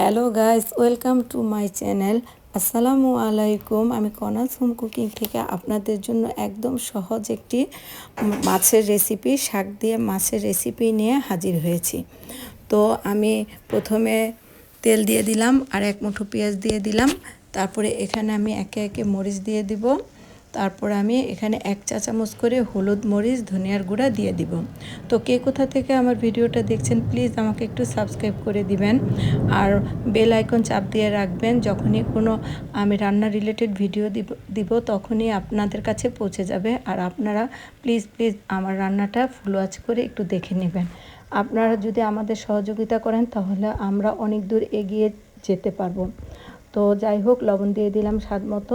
Hello guys, welcome to my channel. আসসালামু আলাইকুম। আমি কনাস হোম কুকিং থেকে আপনাদের জন্য একদম সহজ একটি মাছের রেসিপি, শাক দিয়ে মাছের রেসিপি নিয়ে হাজির হয়েছি। তো আমি প্রথমে তেল দিয়ে দিলাম আর এক মুঠো পেঁয়াজ দিয়ে দিলাম। তারপরে এখানে আমি একে একে মরিচ দিয়ে দিব। তারপর আমি এখানে এক চা চামচ করে হলুদ মরিচ, ধনিয়ার গুঁড়া দিয়ে দিব। তো কে কোথা থেকে আমার ভিডিওটা দেখছেন প্লিজ আমাকে একটু সাবস্ক্রাইব করে দিবেন। আর বেল আইকন চাপ দিয়ে রাখবেন, যখনই কোনো আমি রান্না রিলেটেড ভিডিও দিব দিব তখনই আপনাদের কাছে পৌঁছে যাবে। আর আপনারা প্লিজ প্লিজ আমার রান্নাটা ফুল ওয়াচ করে একটু দেখে নেবেন। আপনারা যদি আমাদের সহযোগিতা করেন, তাহলে আমরা অনেক দূর এগিয়ে যেতে পারব। তো যাই হোক, লবণ দিয়ে দিলাম স্বাদ মতো।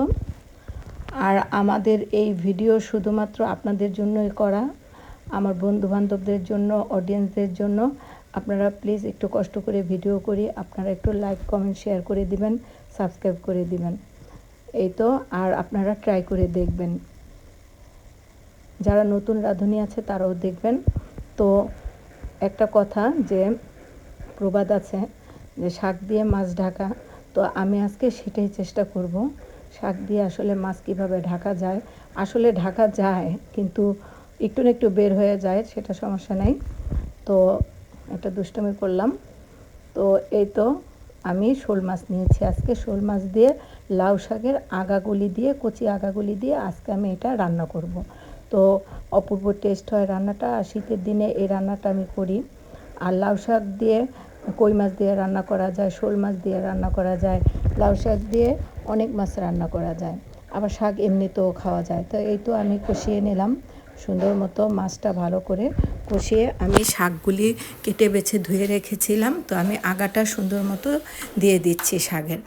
আর আমাদের এই ভিডিও শুধুমাত্র আপনাদের জন্যই করা, আমার বন্ধু বান্ধবদের জন্য অডিয়েন্সদের জন্য। আপনারা প্লিজ একটু কষ্ট করে ভিডিও করি, আপনারা একটু লাইক কমেন্ট শেয়ার করে দিবেন সাবস্ক্রাইব করে দিবেন। এই তো, আর আপনারা ট্রাই করে দেখবেন। যারা নতুন রাঁধুনি আছে তারাও দেখবেন। তো একটা কথা যে প্রবাদ আছে যে শাক দিয়ে মাছ ঢাকা, তো আমি আজকে সেটাই চেষ্টা করব। শাক দিয়ে আসলে মাছ কীভাবে ঢাকা যায়? আসলে ঢাকা যায়, কিন্তু একটু না একটু বের হয়ে যায়, সেটা সমস্যা নেই। তো একটা দুষ্টমি করলাম। তো এই তো আমি শোল মাছ নিয়েছি আজকে। শোল মাছ দিয়ে লাউ শাকের আগাগুলি দিয়ে, কচি আগাগুলি দিয়ে আজকে আমি এটা রান্না করব। তো অপূর্ব টেস্ট হয় রান্নাটা। আর শীতের দিনে এই রান্নাটা আমি করি। আর লাউ শাক দিয়ে কই মাছ দিয়ে রান্না করা যায়, শোল মাছ দিয়ে রান্না করা যায়, লাউ শাক দিয়ে অনেক মাছ রান্না করা যায়। আবার শাক এমনিতেও খাওয়া যায়। তো এই তো আমি কষিয়ে নিলাম। সুন্দর মতো মাছটা ভালো করে কষিয়ে আমি শাকগুলি কেটে বেছে ধুয়ে রেখেছিলাম। তো আমি আগাটা সুন্দর মতো দিয়ে দিচ্ছি শাকের।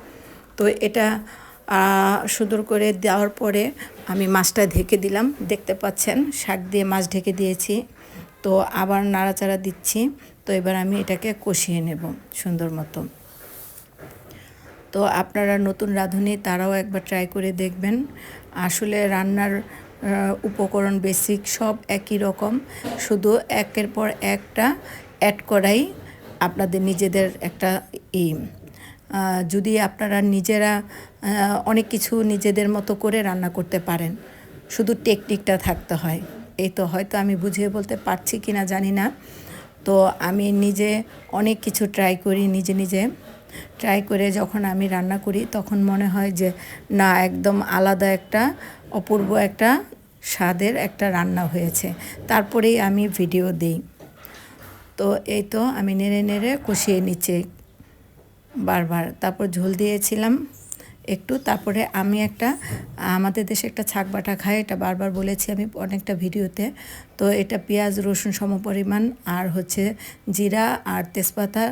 তো এটা সুন্দর করে দেওয়ার পরে আমি মাছটা ঢেকে দিলাম। দেখতে পাচ্ছেন, শাক দিয়ে মাছ ঢেকে দিয়েছি। তো আবার নাড়াচাড়া দিচ্ছি। তো এবার আমি এটাকে কষিয়ে নেব সুন্দর মতো। তো আপনারা নতুন রাঁধুনি তারাও একবার ট্রাই করে দেখবেন। আসলে রান্নার উপকরণ বেসিক সব একই রকম। শুধু একের পর একটা অ্যাড করাই আপনাদের নিজেদের একটা ই যদি আপনারা নিজেরা অনেক কিছু নিজেদের মতো করে রান্না করতে পারেন, শুধু টেকনিকটা থাকতে হয়। এই তো হয়তো আমি বুঝিয়ে বলতে পারছি কি না জানি না। তো আমি নিজে অনেক কিছু ট্রাই করি, নিজে নিজে ট্রাই করে যখন আমি রান্না করি তখন মনে হয় যে, না, একদম আলাদা একটা, অপূর্ব একটা স্বাদের একটা রান্না হয়েছে। তারপরেই আমি ভিডিও দিই। তো এই তো আমি নেড়ে নেড়ে কষিয়ে নিচ্ছি বারবার। তারপর ঝোল দিয়েছিলাম। একটু, তারপরে আমি একটা, আমাদের দেশে একটা ছাক বাটা খাই এটা বারবার বলেছি আমি অনেকটা ভিডিওতে। তো এটা পেঁয়াজ, রসুন সম পরিমাণ আর হচ্ছে জিরা আর তেজপাতা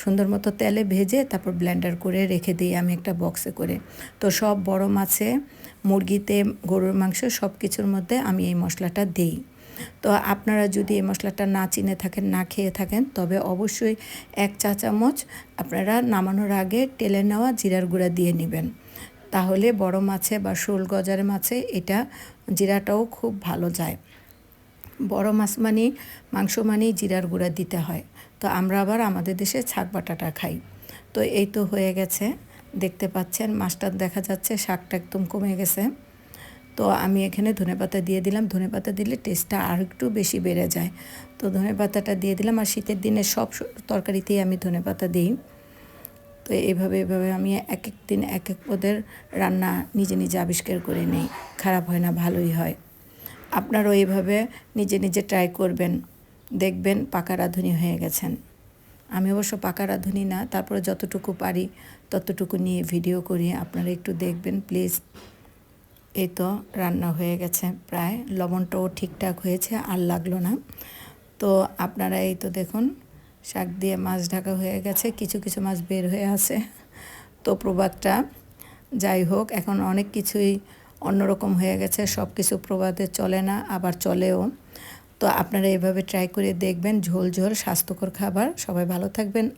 সুন্দর মতো তেলে ভেজে তারপর ব্লেন্ডার করে রেখে দিই আমি একটা বক্সে করে। তো সব বড় মাছে মুরগিতে গরুর মাংস সব কিছুর মধ্যে আমি এই মশলাটা দিই। তো আপনারা যদি এই মশলাটা না চিনে থাকেন, না খেয়ে থাকেন, তবে অবশ্যই এক চা চামচ আপনারা নামানোর আগে টেলে নেওয়া জিরার গুঁড়া দিয়ে নেবেন। তাহলে বড় মাছে বা শোল গজার মাছে এটা জিরাটাও খুব ভালো যায়। বড় মাছ মানে মাংস মানেই জিরার গুঁড়া দিতে হয়। তো আমরা আবার আমাদের দেশে ছাক বাটাটা খাই। তো এই তো হয়ে গেছে। দেখতে পাচ্ছেন, মাছটা দেখা যাচ্ছে শাকটা একদম কমে গেছে। তো আমি এখানে ধনে পাতা দিয়ে দিলাম। ধনে পাতা দিলে টেস্টটা আর একটু বেশি বেড়ে যায়। তো ধনে পাতাটা দিয়ে দিলাম আর শীতের দিনে সব তরকারিতেই আমি ধনে পাতা দিই। তো এইভাবে এভাবে আমি এক এক দিন এক এক পদের রান্না নিজে নিজে আবিষ্কার করে নেই। খারাপ হয় না, ভালোই হয়। আপনারাও এইভাবে নিজে নিজে ট্রাই করবেন। দেখবেন পাকা রাঁধুনি হয়ে গেছেন। আমি অবশ্য পাকা রাঁধুনি না, তারপরে যতটুকু পারি ততটুকু নিয়ে ভিডিও করি। আপনারা একটু দেখবেন প্লিজ এই তো রান্না হয়ে গেছে। প্রায় লবণটাও ঠিকঠাক হয়েছে, আর লাগল না। তো আপনারা এই তো দেখুন, শাক দিয়ে মাছ ঢাকা হয়ে গেছে, কিছু কিছু মাছ বের হয়ে আছে। তো প্রবাদটা যাই হোক, এখন অনেক কিছুই অন্যরকম হয়ে গেছে সব কিছু প্রবাদে চলে না, আবার চলেও। তো আপনারা এভাবে ট্রাই করে দেখবেন, ঝোল ঝোল স্বাস্থ্যকর খাবার। সবাই ভালো থাকবেন।